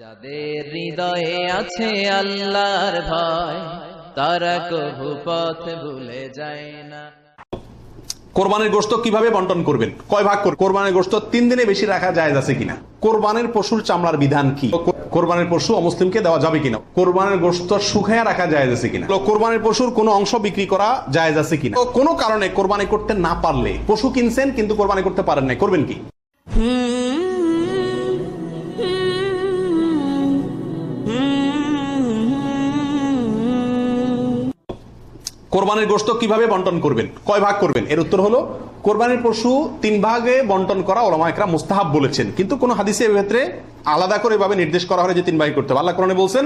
যাদের হৃদয়ে আছে আল্লাহর ভয় তারা কভু পথ ভুলে যায় না। কোরবানির গোশত কীভাবে বন্টন করবেন? কয় ভাগ করবেন কোরবানির গোশত তিন দিনে বেশি রাখা যায় আছে কিনা? কোরবানির পশুর চামড়ার বিধান কি? কোরবানির পশু অমুসলিমকে দেওয়া যাবে কিনা? কোরবানির গোশত শুকায়া রাখা যায় আছে কিনা? তো কোরবানির পশুর কোনো অংশ বিক্রি করা যায় আছে কিনা? তো কোনো কারণে কোরবানি করতে না পারলে পশু কিনছেন কিন্তু কোরবানি করতে পারেন না করবেন কি? কোরবানির গোস্ত কীভাবে বন্টন করবেন? কয় ভাগ করবেন? এর উত্তর হলো, কোরবানির পশু তিন ভাগে বন্টন করা ওলামা একরা মুস্তাহাব বলেছেন। কিন্তু কোন হাদিসে ক্ষেত্রে আলাদা করে এভাবে নির্দেশ করা হয় যে তিন ভাগে করতে হবে। আল্লাহ কোরআনে বলছেন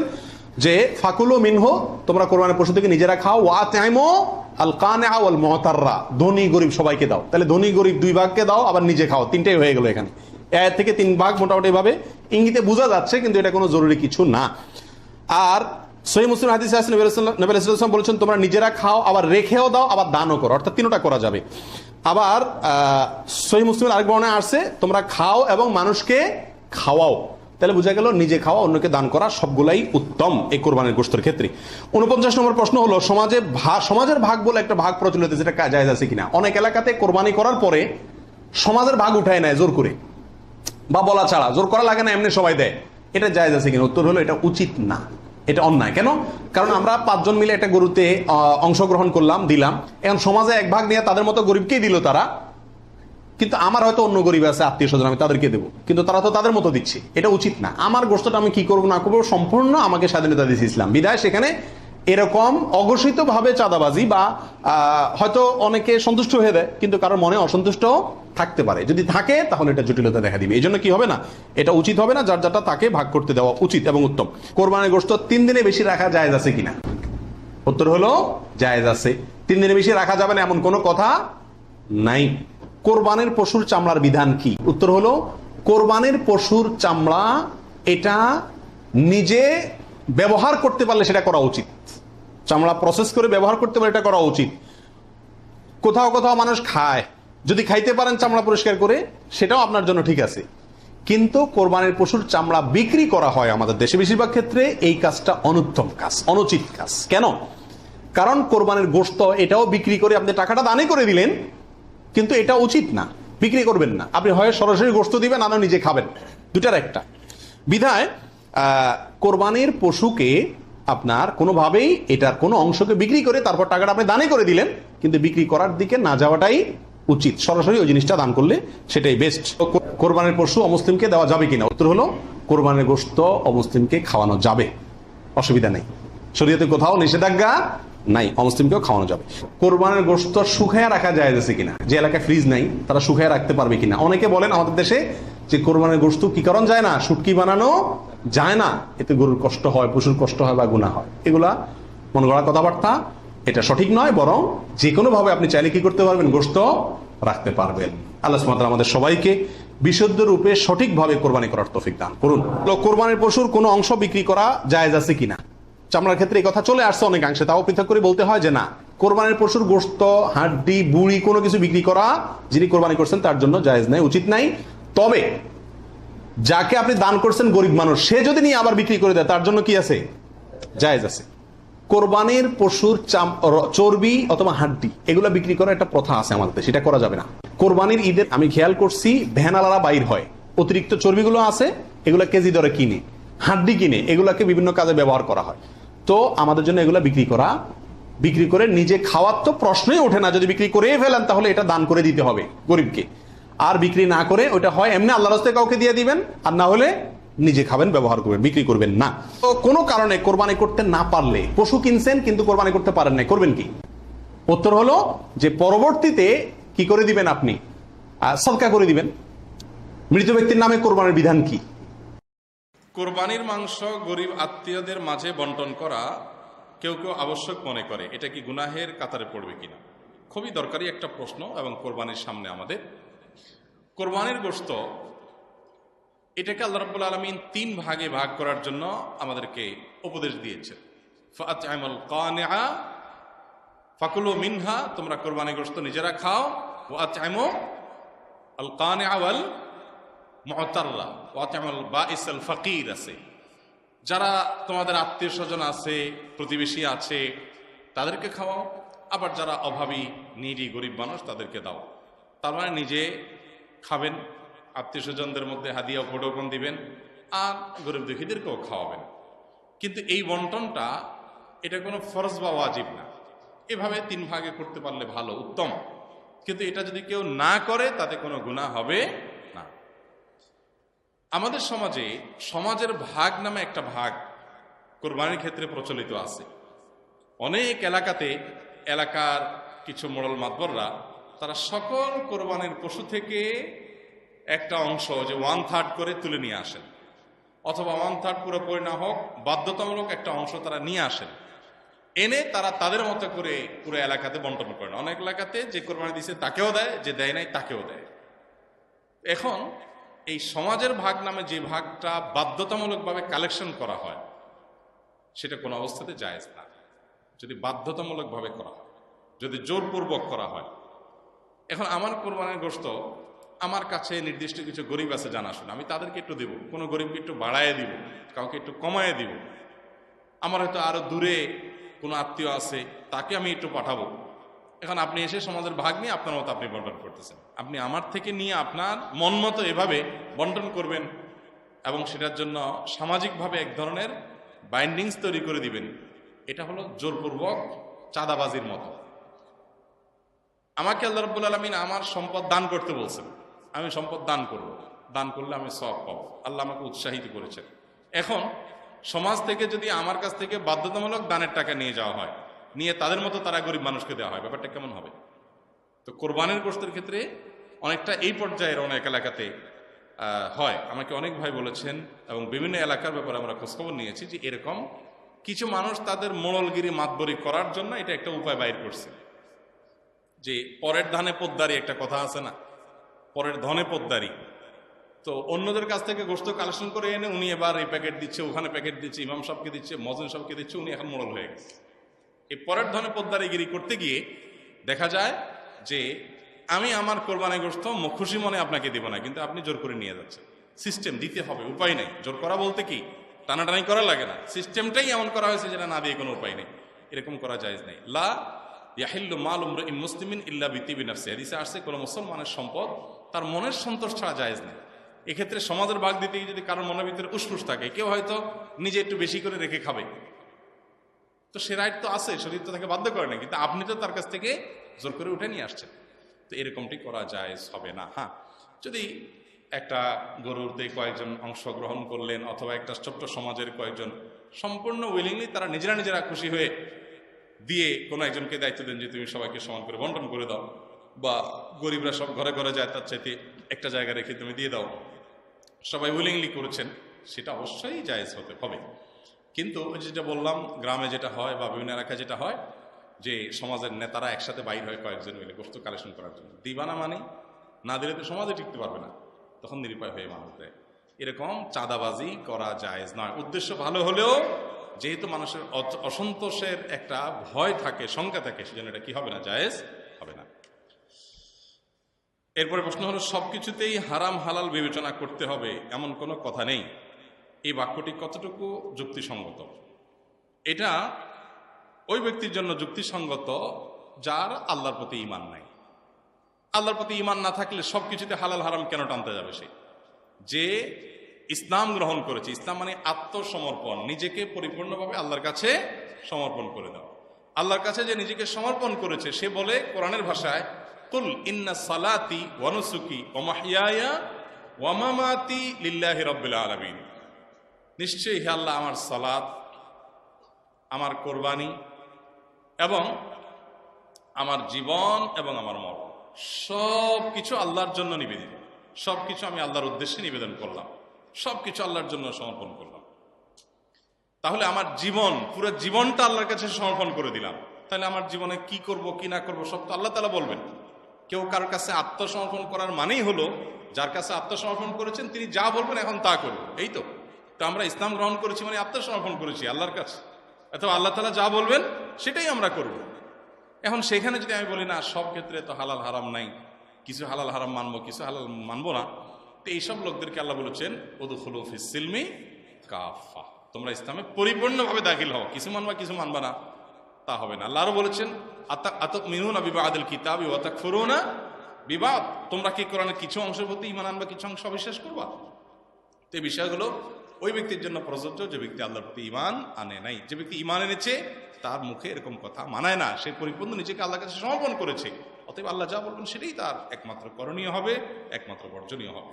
যে, ফাকুলো মিনহো, তোমরা কোরবানির পশু থেকে নিজেরা খাও, ওয়া তাইমো আল কানে আল মহতাররা ধনী গরিব সবাইকে দাও। তাহলে ধনী গরিব দুই ভাগকে দাও, আবার নিজে খাও। তিনটাই হয়ে গেল এখানে। এর থেকে তিন ভাগ মোটামুটি ভাবে ইঙ্গিতে বোঝা যাচ্ছে, কিন্তু এটা কোনো জরুরি কিছু না। আর সহি মুসলিম হাদিস আছে, নবী নবী বলেছেন, তোমরা নিজেরা খাও, আবার রেখেও দাও, আবার দানও করো। অর্থাৎ তিনটা করা যাবে। আবার সহি মুসলিম আরেক বর্ণায় আসছে, তোমরা খাও এবং মানুষকে খাওয়াও। তাহলে বোঝা গেল, নিজে খাওয়া, অন্যকে দান করা সবগুলাই উত্তম এই কোরবানির গোষ্ঠের ক্ষেত্রে। উনপঞ্চাশ নম্বর প্রশ্ন হলো, সমাজে সমাজের ভাগ বলে একটা ভাগ প্রচলিত যেটা জায়জ আছে কিনা? অনেক এলাকাতে কোরবানি করার পরে সমাজের ভাগ উঠায় নেয় জোর করে। বা বলা ছাড়া, জোর করা লাগে না, এমনি সবাই দেয়। এটা জায়েজ আছে কিনা? উত্তর হলো, এটা উচিত না। এটা অন্যায়। কেন? কারণ আমরা পাঁচজন মিলে একটা গরুতে অংশগ্রহণ করলাম, দিলাম। এখন সমাজে এক ভাগ নিয়ে তাদের মতো গরিবকেই দিল তারা। কিন্তু আমার হয়তো অন্য গরিব আছে আত্মীয় স্বজন আমি তাদেরকে দেবো। কিন্তু তারা তো তাদের মতো দিচ্ছে। এটা উচিত না। আমার গোষ্ঠটা আমি কি করব, না করব, সম্পূর্ণ আমাকে স্বাধীনতা দিয়েছে ইসলাম। বিদায়, সেখানে এরকম অঘোষিত ভাবে চাঁদাবাজি বা হয়তো অনেকে সন্তুষ্ট হয়ে দেয়, কিন্তু কারোর মনে অসন্তুষ্ট থাকতে পারে। যদি থাকে, তাহলে এটা জটিলতা দেখা দিবে। এই জন্য কি হবে না? এটা উচিত হবে না, যার যারটা তাকে ভাগ করতে দেওয়া উচিত এবং উত্তম। কোরবানের গোষ্ঠ তিন দিনে বেশি রাখা জায়েজ আছে কিনা? উত্তর হলো, জায়েজ আছে। তিন দিনে বেশি রাখা যাবে না, এমন কোনো কথা নাই। কোরবানের পশুর চামড়ার বিধান কি? উত্তর হলো, কোরবানের পশুর চামড়া এটা নিজে ব্যবহার করতে পারলে সেটা করা উচিত। চামড়া প্রসেস করে ব্যবহার করতে পারে, এটা করা উচিত। কোথাও কোথাও মানুষ খায়। যদি খাইতে পারেন চামড়া পরিষ্কার করে, সেটাও আপনার জন্য ঠিক আছে। কিন্তু কোরবানির পশুর চামড়া বিক্রি করা হয় আমাদের দেশে বেশিরভাগ ক্ষেত্রে, এই কাজটা অনুত্তম কাজ, অনুচিত কাজ। কেন? কারণ কোরবানির গোস্ত এটাও বিক্রি করে আপনি টাকাটা দানে করে দিলেন, কিন্তু এটা উচিত না, বিক্রি করবেন না। আপনি হয় সরাসরি গোস্ত দিবেন না নিজে খাবেন। দুটার একটা। বিধায় কোরবানির পশুকে আপনার কোনোভাবেই এটার কোনো অংশকে বিক্রি করে তারপর টাকাটা আপনি দানে করে দিলেন, কিন্তু বিক্রি করার দিকে না যাওয়াটাই উচিত। সরাসরি ওই জিনিসটা দান করলে সেটাই বেস্ট কোরবানের পশু অমুসলিমকে দেওয়া যাবে কিনা? উত্তর হলো, কোরবানির গোস্ত অমুসলিমকে খাওয়ানো যাবে। অসুবিধা নেই। শরীয়তে কোথাও নিষেধাজ্ঞা নাই, অমুসলিমকেও খাওয়ানো যাবে। কোরবানের গোস্ত শুকায়া রাখা যায় আছে কিনা? যে এলাকায় ফ্রিজ নাই, তারা শুকায়া রাখতে পারবে কিনা? অনেকে বলেন আমাদের দেশে যে কোরবানের গোস্ত কি কারণ যায় না? শুটকি বানানো যায় না, এতে গরুর কষ্ট হয়, পশুর কষ্ট হয় বা গুণা হয়। এগুলা মন গড়া কথাবার্তা, এটা সঠিক নয়, বরং যে কোনো ভাবে আপনি চাইলে কি করতে পারবেন? গোস্ত রাখতে পারবেন। আল্লাহ সুবহানাহু আমাদের সবাইকে বিশুদ্ধ রূপে সঠিকভাবে কোরবানি করার তৌফিক দান করুন। কোরবানির পশুর কোনো অংশ বিক্রি করা জায়েজ আছে কিনা? চামড়ার ক্ষেত্রে এই কথা চলে আসছে অনেকাংশে, তাও পৃথক করে বলতে হয় যে না, কোরবানির পশুর গোস্ত হাড্ডি, বুড়ি কোনো কিছু বিক্রি করা যিনি কোরবানি করছেন তার জন্য জায়েজ নাই, উচিত নাই। তবে যাকে আপনি দান করছেন গরিব মানুষ, সে যদি নিয়ে আবার বিক্রি করে দেয়, তার জন্য কি আছে? জায়েজ আছে। কোরবানির পশুর চাম চর্বি অথবা হাড্ডি, এগুলো বিক্রি করার একটা প্রথা আছে আমাদের সেটা করা যাবে না। কোরবানির ঈদের, আমি খেয়াল করছি ভ্যানালারা বাইর হয়। অতিরিক্ত চর্বিগুলো আছে, এগুলো কেজি দরে কিনে। হাড্ডি কিনে, এগুলাকে বিভিন্ন কাজে ব্যবহার করা হয়। তো আমাদের জন্য এগুলো বিক্রি করা, বিক্রি করে নিজে খাওয়ার তো প্রশ্নই ওঠে না, যদি বিক্রি করে ফেলেন, তাহলে এটা দান করে দিতে হবে গরিবকে। আর বিক্রি না করে ওটা হয়, এমনি আল্লাহ রাস্তায় কাউকে দিয়ে দিবেন, আর না হলে নিজে খাবেন, ব্যবহার করবেন, বিক্রি করবেন না। তো কোনো কারণে কোরবানি করতে না পারলে, পশু কিনছেন কিন্তু কোরবানি করতে পারেন না করবেন কি? উত্তর হলো যে পরবর্তীতে কি করে দিবেন আপনি? সদকা করে দিবেন। মৃত ব্যক্তির নামে কোরবানির বিধান কি? কোরবানির মাংস গরিব আত্মীয়দের মাঝে বন্টন করা কেউ কেউ আবশ্যক মনে করে। এটা কি গুনাহের কাতারে পড়বে কিনা? খুবই দরকারি একটা প্রশ্ন এবং কোরবানির সামনে আমাদের কোরবানির গোস্ত এটাকে আল্লাহ রাব্বুল আলমিন তিন ভাগে ভাগ করার জন্য আমাদেরকে উপদেশ দিয়েছেন। ফাতআইমুল কানিআ, ফাকুলু মিনহা, তোমরা কোরবানি গোস্ত নিজেরা খাও। ওয়া আতআইমু আল কানিআ ওয়াল মুতাররা ওয়াতামুল বাইস আল ফাকির আছে। যারা তোমাদের আত্মীয় স্বজন আছে, প্রতিবেশী আছে, তাদেরকে খাওয়াও। আবার যারা অভাবী নিডি গরিব মানুষ, তাদেরকে দাও। তার মানে নিজে খাবেন আত্মীয় স্বজনদের মধ্যে হাদিয়া উপঢৌকন দিবেন, আর গরিব দুঃখীদেরকেও খাওয়াবেন। কিন্তু এই বন্টনটা, এটা কোনো ফরজ বা ওয়াজিব না। এভাবে তিন ভাগে করতে পারলে ভালো, উত্তম। কিন্তু এটা যদি কেউ না করে, তাতে কোনো গুণা হবে না। আমাদের সমাজে সমাজের ভাগ নামে একটা ভাগ কোরবানির ক্ষেত্রে প্রচলিত আছে। অনেক এলাকাতে এলাকার কিছু মোড়ল মাতবররা তারা সকল কোরবানির পশু থেকে একটা অংশ, যে ওয়ান থার্ড করে তুলে নিয়ে আসেন। অথবা ওয়ান থার্ড পুরোপুরি না হোক, বাধ্যতামূলক একটা অংশ তারা নিয়ে আসেন। এনে তারা তাদের মতো করে পুরো এলাকাতে বন্টন করেন। অনেক এলাকাতে যে কোরবানি দিছে তাকেও দেয়, যে দেয় নাই তাকেও দেয়। এখন এই সমাজের ভাগ নামে যে ভাগটা বাধ্যতামূলকভাবে কালেকশন করা হয়, সেটা কোনো অবস্থাতে জায়েজ না। যদি বাধ্যতামূলকভাবে করা হয়, যদি জোরপূর্বক করা হয় এখন আমার কোরবানির গোস্ত আমার কাছে নির্দিষ্ট কিছু গরিব আছে জানাশোনা আমি তাদেরকে একটু দেব। কোনো গরিবকে একটু বাড়ায় দিব, কাউকে একটু কমায় দিব। আমার হয়তো আরও দূরে কোনো আত্মীয় আছে, তাকে আমি একটু পাঠাবো। এখন আপনি এসে সমাজের ভাগ নিয়ে আপনার মতো আপনি বন্টন করতেছেন। আপনি আমার থেকে নিয়ে আপনার মন মতো এভাবে বন্টন করবেন এবং সেটার জন্য সামাজিকভাবে এক ধরনের বাইন্ডিংস তৈরি করে দিবেন। এটা হলো জোরপূর্বক চাঁদাবাজির মতো। আমাকে আল্লাহ রব্বুল আলমিন আমার সম্পদ দান করতে বলছেন। আমি সম্পদ দান করব। দান করলে আমি সব পাবো। আল্লাহ আমাকে উৎসাহিত করেছেন। এখন সমাজ থেকে যদি আমার কাছ থেকে বাধ্যতামূলক দানের টাকা নিয়ে যাওয়া হয়, নিয়ে তাদের মতো তারা গরিব মানুষকে দেওয়া হয়, ব্যাপারটা কেমন হবে? তো কোরবানের গোষ্ঠের ক্ষেত্রে অনেকটা এই পর্যায়ের অনেক এলাকাতে হয়। আমাকে অনেক ভাই বলেছেন এবং বিভিন্ন এলাকার ব্যাপারে আমরা খোঁজখবর নিয়েছি যে এরকম কিছু মানুষ তাদের মোড়লগিরি, মাতবরি করার জন্য এটা একটা উপায় বাইর করছে। যে পরের ধানে পোদ্দারি একটা কথা আছে না? পরের ধনে পোদ্দারি। তো অন্যদের কাছ থেকে গোস্ত কালেকশন করে এনে উনি এবার এই প্যাকেট দিচ্ছে, ওখানে প্যাকেট দিচ্ছে, ইমাম সাহেবকে দিচ্ছে মজন সাহেবকে দিচ্ছে, উনি এখন মোড়ল হয়ে গেছে। এই পরের ধনে পোদ্দারিগিরি করতে গিয়ে দেখা যায় যে আমি আমার কোরবানি গোস্ত খুশি মনে আপনাকে দিব না, কিন্তু আপনি জোর করে নিয়ে যাচ্ছেন। সিস্টেম দিতে হবে, উপায় নেই। জোর করা বলতে কি? টানাটানি করা লাগে না। সিস্টেমটাই এমন করা হয়েছে যেটা না দিয়ে কোনো উপায় নেই। এরকম করা যায় নেই। লা ইয়াহিল্লু মাল উমর ইন মুসলিমিন ইল্লা বিতিবি নাফসি। হাদিসে আসছে, কোনো মুসলমানের সম্পদ তার মনের সন্তোষ ছাড়া জায়েজ নেই। এক্ষেত্রে সমাজের ভাগ দিতে যদি কারোর মনের ভিতরে উসফুস থাকে, কেউ হয়তো নিজে একটু বেশি করে রেখে খাবে। তো সে রাইট তো আছে, শরীর তো তাকে বাধ্য করে না, কিন্তু আপনি তো তার কাছ থেকে জোর করে উঠে নিয়ে আসছেন। তো এরকমটি করা যায় হবে না হ্যাঁ। যদি একটা গরুরতে কয়েকজন অংশগ্রহণ করলেন, অথবা একটা ছোট্ট সমাজের কয়েকজন সম্পূর্ণ উইলিংলি তারা নিজেরা নিজেরা খুশি হয়ে দিয়ে কোনো একজনকে দায়িত্ব দেন যে তুমি সবাইকে সমান করে বন্টন করে দাও, বা গরিবরা সব ঘরে ঘরে যায়, তার চাইতে একটা জায়গা রেখে তুমি দিয়ে দাও। সবাই উইলিংলি করেছেন, সেটা অবশ্যই জায়েজ হতে হবে। কিন্তু যেটা বললাম, গ্রামে যেটা হয় বা বিভিন্ন এলাকায় যেটা হয়, যে সমাজের নেতারা একসাথে বাইর হয় কয়েকজন মিলে গোস্ত কালেকশন করার জন্য। দিবানা মানে না দিলে তো সমাজে টিকতে পারবে না, তখন নিরুপায় হয়ে মানুষ দেয়। এরকম চাঁদাবাজি করা জায়েজ নয়। উদ্দেশ্য ভালো হলেও যেহেতু মানুষের অসন্তোষের একটা ভয় থাকে, শঙ্কা থাকে, সেজন্য এটা কি হবে না, জায়েজ হবে না। এরপরে প্রশ্ন হলো, সবকিছুতেই হারাম হালাল বিবেচনা করতে হবে, এমন কোনো কথা নেই। এই বাক্যটি কতটুকু যুক্তিসঙ্গত? এটা ওই ব্যক্তির জন্য যুক্তিসঙ্গত যার আল্লাহর প্রতি ইমান নাই। আল্লাহর প্রতি ইমান না থাকলে সবকিছুতে হালাল হারাম কেন টানতে যাবে সে? যে ইসলাম গ্রহণ করেছে। ইসলাম মানে আত্মসমর্পণ। নিজেকে পরিপূর্ণভাবে আল্লাহর কাছে সমর্পণ করে দাও। আল্লাহর কাছে যে নিজেকে সমর্পণ করেছে, সে বলে কোরআনের ভাষায়, কুল ইন্না সালাতি ওয়ানুসুকি ওমাহিয়া ওয়ামামাতি লিল্লাহি রব্বিল আলামিন। নিশ্চয়ই হে আল্লাহ, আমার সালাত, আমার কোরবানি এবং আমার জীবন এবং আমার মরণ সব কিছু আল্লাহর জন্য নিবেদিত। সব কিছু আমি আল্লাহর উদ্দেশ্যে নিবেদন করলাম। সব কিছু আল্লাহর জন্য সমর্পণ করলাম। তাহলে আমার জীবন, পুরো জীবনটা আল্লাহর কাছে সমর্পণ করে দিলাম। তাহলে আমার জীবনে কি করব, কি না করব, সব তো আল্লাহ তালা বলবেন। কেউ কারোর কাছে আত্মসমর্পণ করার মানেই হলো, যার কাছে আত্মসমর্পণ করেছেন, তিনি যা বলবেন এখন তা করব এই তো। তো আমরা ইসলাম গ্রহণ করেছি মানে আত্মসমর্পণ করেছি আল্লাহর কাছে। অথবা আল্লাহ তালা যা বলবেন, সেটাই আমরা করব। এখন সেখানে যদি আমি বলি, না, সব ক্ষেত্রে তো হালাল হারাম নাই। কিছু হালাল হারাম মানবো, কিছু হালাল মানবো না। তো এইসব লোকদেরকে আল্লাহ বলেছেন ওদুখুলু ফিসিলমি কাফা তোমরা ইসলামে পরিপূর্ণভাবে দাখিল হও। কিছু মানবা কিছু মানবা না, তা হবে না। আল্লাহ আরও বলেছেন আতক মিনুন বিবাদুল কিতাব ওয়াতাক ফুরুনা বিবাদ। তোমরা কি কোরআনের কিছু অংশের প্রতি ইমান আনবা, কিছু অংশ অবিশ্বাস করবা? তো এই বিষয়গুলো ওই ব্যক্তির জন্য প্রযোজ্য, যে ব্যক্তি আল্লাহর প্রতি ইমান আনে নাই। যে ব্যক্তি ইমান এনেছে, তার মুখে এরকম কথা মানায় না। সে পরিপূর্ণ নিজেকে আল্লাহর কাছে সমর্পণ করেছে। অতএব আল্লাহ যা বলবেন সেটাই তার একমাত্র করণীয় হবে, একমাত্র বর্জনীয় হবে।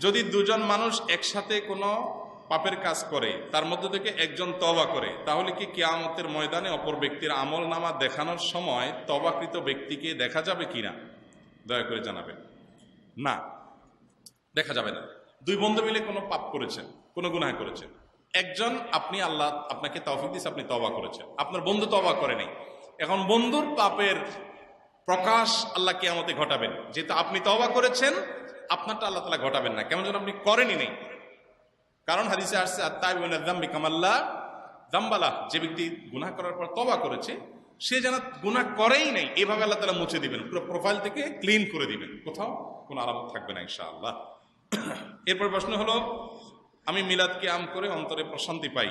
যদি দুজন মানুষ একসাথে কোনো পাপের কাজ করে, তার মধ্য থেকে একজন তবা করে, তাহলে কি কেয়ামতের ময়দানে অপর ব্যক্তির আমল নামা দেখানোর সময় তবাকৃত ব্যক্তিকে দেখা যাবে কিনা? দয়া করে জানাবেন। না, দেখা যাবে না। দুই বন্ধু মিলে কোনো পাপ করেছেন, কোনো গুনাহ করেছেন। একজন আপনি আল্লাহ আপনাকে তৌফিক দিস আপনি তবা করেছেন। আপনার বন্ধু তবা করেনি এখন বন্ধুর পাপের প্রকাশ আল্লাহ কিয়ামতে ঘটাবেন। যেহেতু আপনি তবা করেছেন, আপনারটা আল্লাহ তালা ঘটাবেন না। কেমন যেন আপনি করেনি নেই। কারণ হাদিসে আসছে আত্মাই দাম্বি কামাল্লা দাম্বালা যে ব্যক্তি গুনাহ করার পর তবা করেছে, সে যেন গুনাহ করেই নাই, এভাবে আল্লাহ তালা মুছে দিবেন। পুরো প্রোফাইল থেকে ক্লিন করে দিবেন। কোথাও কোনো আলামত থাকবে না, ইনশাআল্লাহ। এরপর প্রশ্ন হলো, আমি মিলাদকে আম করে অন্তরে প্রশান্তি পাই,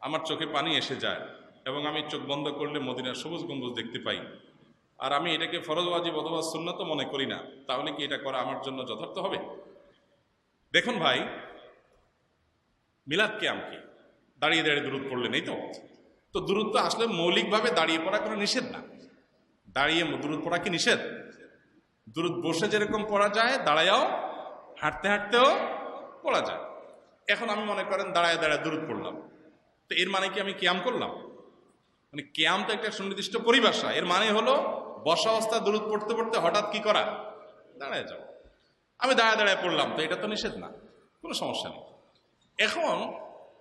আমার চোখে পানি এসে যায়, এবং আমি চোখ বন্ধ করলে মদিনার সবুজ গম্বুজ দেখতে পাই আর আমি এটাকে ফরজ, ওয়াজিব অথবা সুন্নত মনে করি না। তাহলে কি এটা করা আমার জন্য যথার্থ হবে? দেখুন ভাই, মিলাদ কে? আমকে দাঁড়িয়ে দাঁড়িয়ে দূরত পড়লেন, এই তো? তো দূরত্ব আসলে মৌলিকভাবে দাঁড়িয়ে পড়া কোনো নিষেধ না। দাঁড়িয়ে দূরত পড়া কি নিষেধ? দূরত বসে যেরকম পড়া যায়, দাঁড়ায়াও, হাঁটতে হাঁটতেও পড়া যায়। এখন আমি মনে করেন দাঁড়ায় দাঁড়ায় দূরত পড়লাম। তো এর মানে কি আমি ক্যাম করলাম? মানে ক্যাম তো একটা সুনির্দিষ্ট পরিভাষা। এর মানে হলো বসা অবস্থা দূরত পড়তে পড়তে হঠাৎ কি করা? দাঁড়ায় যাও। আমি দাঁড়ায় দাঁড়ায় পড়লাম, তো এটা তো নিষেধ না। কোনো সমস্যা নেই। এখন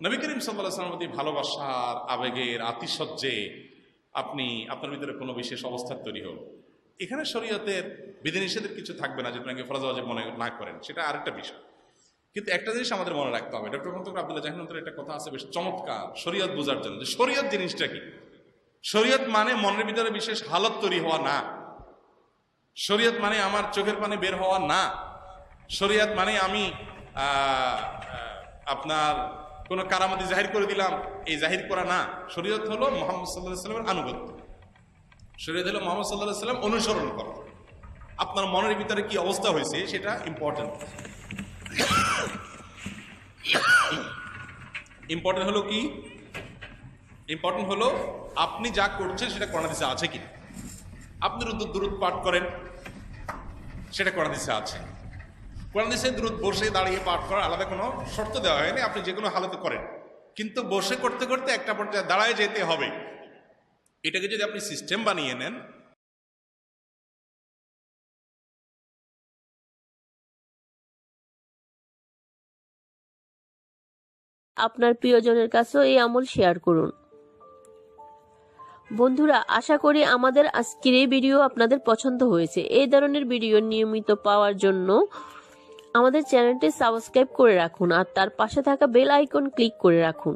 নবী করিম সাল্লাহামের প্রতি ভালোবাসার আবেগের আতিশয্যে আপনি, আপনার ভিতরে কোনো বিশেষ অবস্থার তৈরি হল। এখানে শরীয়তের বিধিনিষেধের কিছু থাকবে না যেটা নাকি ফরাজ মনে না করেন, সেটা আরেকটা বিষয়। কিন্তু একটা জিনিস আমাদের মনে রাখতে হবে, ডক্টর মন্তকর আব্দুল্লাহ জাহিনুদ্দের একটা কথা আছে, বেশ চমৎকার, শরীয়ত বোঝার জন্য। যে শরীয়ত জিনিসটা কি? শরীয়ত মানে মনের ভিতরে বিশেষ হালত তৈরি হওয়া না। শরীয়ত মানে আমার চোখের পানি বের হওয়া না। শরীয়ত মানে আমি আপনার কোন কারামতি জাহির করে দিলাম, এই জাহির করা না। শরীয়ত হলো মোহাম্মদ সাল্লাহ সাল্লামের আনুগত্য। শরীয়ত হলো মোহাম্মদ সাল্লাহ সাল্লাম অনুসরণ করা। আপনার মনের ভিতরে কি অবস্থা হয়েছে সেটা ইম্পর্টেন্ট ইম্পর্টেন্ট হলো কি? ইম্পর্টেন্ট হলো আপনি যা করছেন সেটা কোরআন হাদিসে আছে কি? আপনি রুদ্র দূরত পাঠ করেন, সেটা কোরআন হাদিসে আছে। কোরআন হাদিসে দূরত বসে দাঁড়িয়ে পাঠ করার আলাদা কোনো শর্ত দেওয়া হয়নি, আপনি যে কোনো হালতে করেন। কিন্তু বসে করতে করতে একটা পর্যায়ে দাঁড়ায় যেতে হবে। এটাকে যদি আপনি সিস্টেম বানিয়ে নেন, আপনার প্রিয়জনের কাছেও এই আমল শেয়ার করুন। বন্ধুরা, আশা করি আমাদের আজকের এই ভিডিও আপনাদের পছন্দ হয়েছে। এই ধরনের ভিডিও নিয়মিত পাওয়ার জন্য আমাদের চ্যানেলটি সাবস্ক্রাইব করে রাখুন আর তার পাশে থাকা বেল আইকন ক্লিক করে রাখুন।